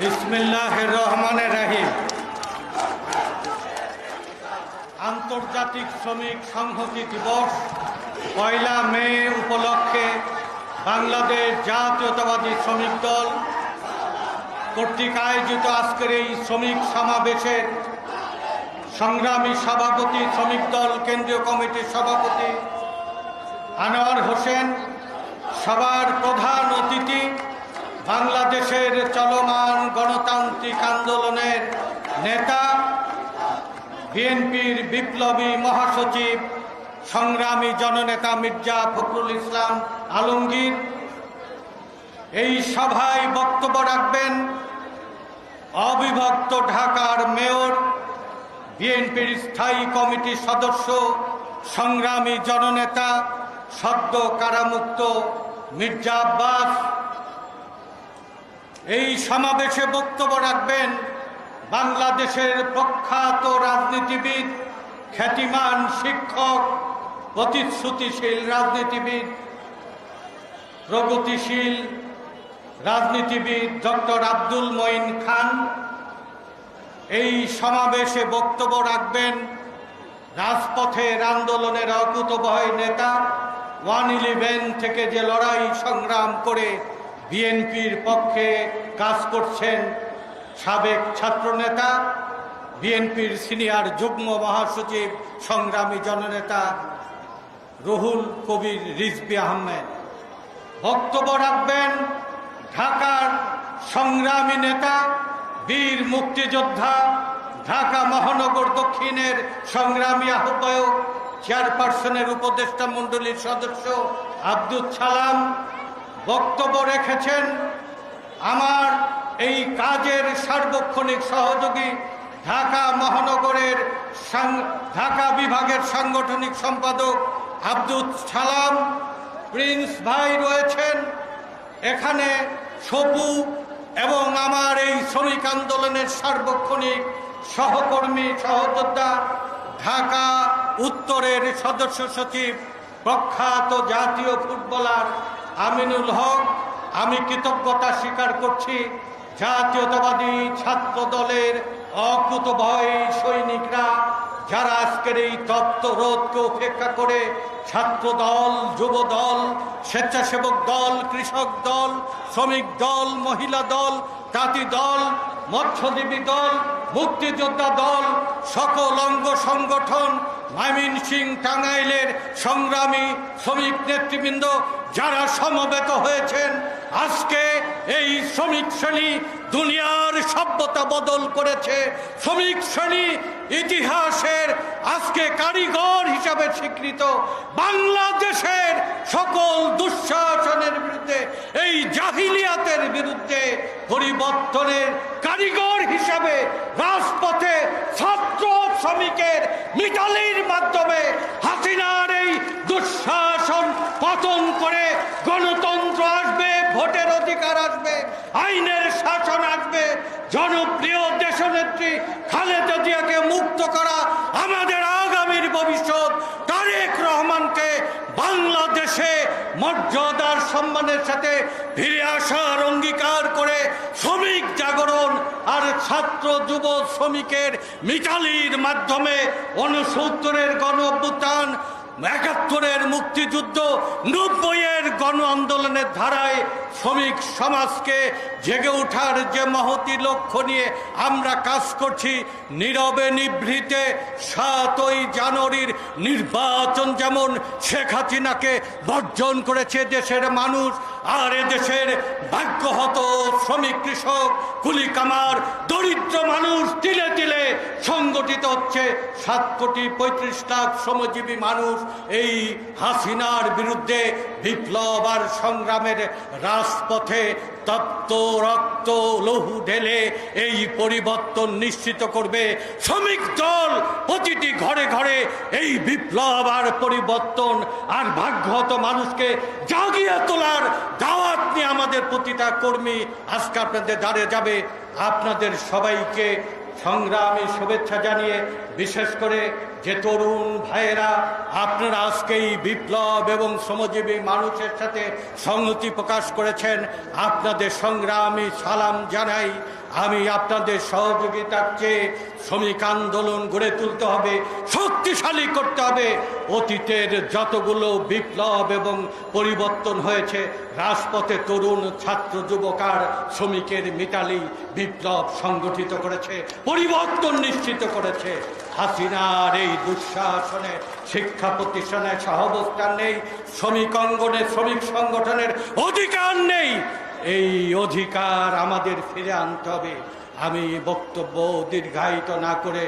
বিসমিল্লাহ রহমানের রাহিম। আন্তর্জাতিক শ্রমিক সংহতি দিবস পয়লা মে উপলক্ষে বাংলাদেশ জাতীয়তাবাদী শ্রমিক দল কর্তৃক আয়োজিত আজকের এই শ্রমিক সমাবেশের সংগ্রামী সভাপতি শ্রমিক দল কেন্দ্রীয় কমিটির সভাপতি আনোয়ার হোসেন সবার প্রধান অতিথি বাংলাদেশের চলমান গণতান্ত্রিক আন্দোলনের নেতা, বিএনপির বিপ্লবী মহাসচিব, সংগ্রামী জননেতা মির্জা ফখরুল ইসলাম আলমগীর। এই সভায় বক্তব্য রাখবেন অবিভক্ত ঢাকার মেয়র, বিএনপির স্থায়ী কমিটির সদস্য, সংগ্রামী জননেতা সদ্য কারামুক্ত মির্জা আব্বাস। এই সমাবেশে বক্তব্য রাখবেন বাংলাদেশের প্রখ্যাত রাজনীতিবিদ, খ্যাতিমান শিক্ষক, প্রতিশ্রুতিশীল রাজনীতিবিদ, প্রগতিশীল রাজনীতিবিদ ডক্টর আব্দুল মঈন খান। এই সমাবেশে বক্তব্য রাখবেন রাজপথের আন্দোলনের অকুতভয় নেতা, ওয়ান ইলেভেন থেকে যে লড়াই সংগ্রাম করে বিএনপির পক্ষে কাজ করছেন সাবেক ছাত্রনেতা, বিএনপির সিনিয়র যুগ্ম মহাসচিব, সংগ্রামী জননেতা রুহুল কবির রিজবি আহমেদ। বক্তব্য রাখবেন ঢাকার সংগ্রামী নেতা, বীর মুক্তিযোদ্ধা, ঢাকা মহানগর দক্ষিণের সংগ্রামী আহ্বায়ক, চেয়ারপারসনের উপদেষ্টা মণ্ডলীর সদস্য আব্দুল সালাম। বক্তব্য রেখেছেন আমার এই কাজের সার্বক্ষণিক সহযোগী ঢাকা মহানগরের ঢাকা বিভাগের সাংগঠনিক সম্পাদক আব্দুল সালাম। প্রিন্স ভাই রয়েছেন। এখানে সপু এবং আমার এই শ্রমিক আন্দোলনের সার্বক্ষণিক সহকর্মী, সহযোদ্ধা ঢাকা উত্তরের সদস্য সচিব, প্রখ্যাত জাতীয় ফুটবলার আমিনুল হক, আমি কৃতজ্ঞতা স্বীকার করছি জাতীয়তাবাদী ছাত্র দলের অকুতভয় সৈনিকরা যারা আজকের এই তপ্ত রোধকে উপেক্ষা করে ছাত্র দল যুব দল স্বেচ্ছাসেবক দল, কৃষক দল, শ্রমিক দল, মহিলা দল তাঁতি দল, মৎস্যজীবী দল, মুক্তিযোদ্ধা দল, সকল অঙ্গ সংগঠন মাইমিন সিং টাঙ্গাইলের সংগ্রামী শ্রমিক নেতৃবৃন্দ যারা সমবেত হয়েছেন, আজকে এই শ্রমিক শ্রেণি দুনিয়ার সভ্যতা বদল করেছে। শ্রমিক শ্রেণি ইতিহাসের আজকে কারিগর হিসাবে স্বীকৃত বাংলাদেশের সকল দুঃশাসনের বিরুদ্ধে, এই জাহিলিয়াতের বিরুদ্ধে পরিবর্তনের কারিগর হিসাবে রাজপথে ছাত্র শ্রমিকের মিতালির মাধ্যমে অধিকার আসবে, আইনের শাসন আসবে। জনপ্রিয় দেশনেত্রী খালেদা জিয়াকে মুক্ত করা আমাদের আগামীর ভবিষ্যৎ। তারেক রহমানকে বাংলাদেশে মর্যাদার সম্মানের সাথে ফিরে আসার অঙ্গীকার করে শ্রমিক জাগরণ আর ছাত্র যুব শ্রমিকের মিতালির মাধ্যমে উনসত্তরের গণ একাত্তরের মুক্তিযুদ্ধ নব্বইয়ের গণ আন্দোলনের ধারায় শ্রমিক সমাজকে জেগে ওঠার যে মহতি লক্ষ্য নিয়ে আমরা কাজ করছি, নীরবে নিভৃতে সাতই জানুয়ারির নির্বাচন যেমন শেখ হাসিনাকে বর্জন করেছে দেশের মানুষ, আর দেশের ভাগ্যহত শ্রমিক কৃষক, কুলি কামার, দরিদ্র মানুষ তিলে তিলে হচ্ছে সাত কোটি পঁয়ত্রিশ লাখ শ্রমজীবী মানুষ এই হাসিনার বিরুদ্ধে বিপ্লব আর সংগ্রামের রাজপথে তপ্ত রক্ত লহু ঢেলে এই পরিবর্তন নিশ্চিত করবে শ্রমিক দল প্রতিটি ঘরে ঘরে এই বিপ্লব আর পরিবর্তন আর ভাগ্যহত মানুষকে জাগিয়ে তোলার দাওয়াত নিয়ে আমাদের প্রতিটা কর্মী আজকে আপনাদের দাঁড়িয়ে যাবে। আপনাদের সবাইকে সংগ্রামী শুভেচ্ছা জানিয়ে বিশেষ করে যে তরুণ ভাইয়েরা, আপনারা আজকে এই বিপ্লব এবং শ্রমজীবী মানুষের সাথে সংহতি প্রকাশ করেছেন। আপনাদের সংগ্রামী সালাম জানাই। আমি আপনাদের সহযোগিতার চেয়ে শ্রমিক আন্দোলন গড়ে তুলতে হবে, শক্তিশালী করতে হবে। অতীতের যতগুলো বিপ্লব এবং পরিবর্তন হয়েছে, রাজপথে তরুণ ছাত্র যুবকার শ্রমিকের মিতালি বিপ্লব সংগঠিত করেছে, পরিবর্তন নিশ্চিত করেছে। হাসিনার এই দুঃশাসনে, শিক্ষা প্রতিষ্ঠানে সহাবস্থান নেই, শ্রমিক অঙ্গনে শ্রমিক সংগঠনের অধিকার নেই। এই অধিকার আমাদের ফিরে আনতে হবে। আমি বক্তব্য দীর্ঘায়িত না করে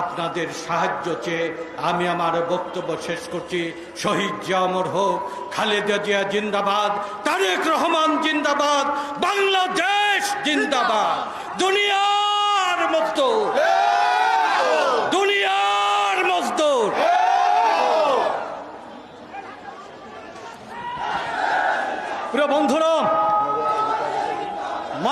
আপনাদের সাহায্য চেয়ে আমি আমার বক্তব্য শেষ করছি। শহীদ জিয়া অমর হোক, খালেদা জিয়া জিন্দাবাদ, তারেক রহমান জিন্দাবাদ, বাংলাদেশ জিন্দাবাদ। দুনিয়া ¡Abandona!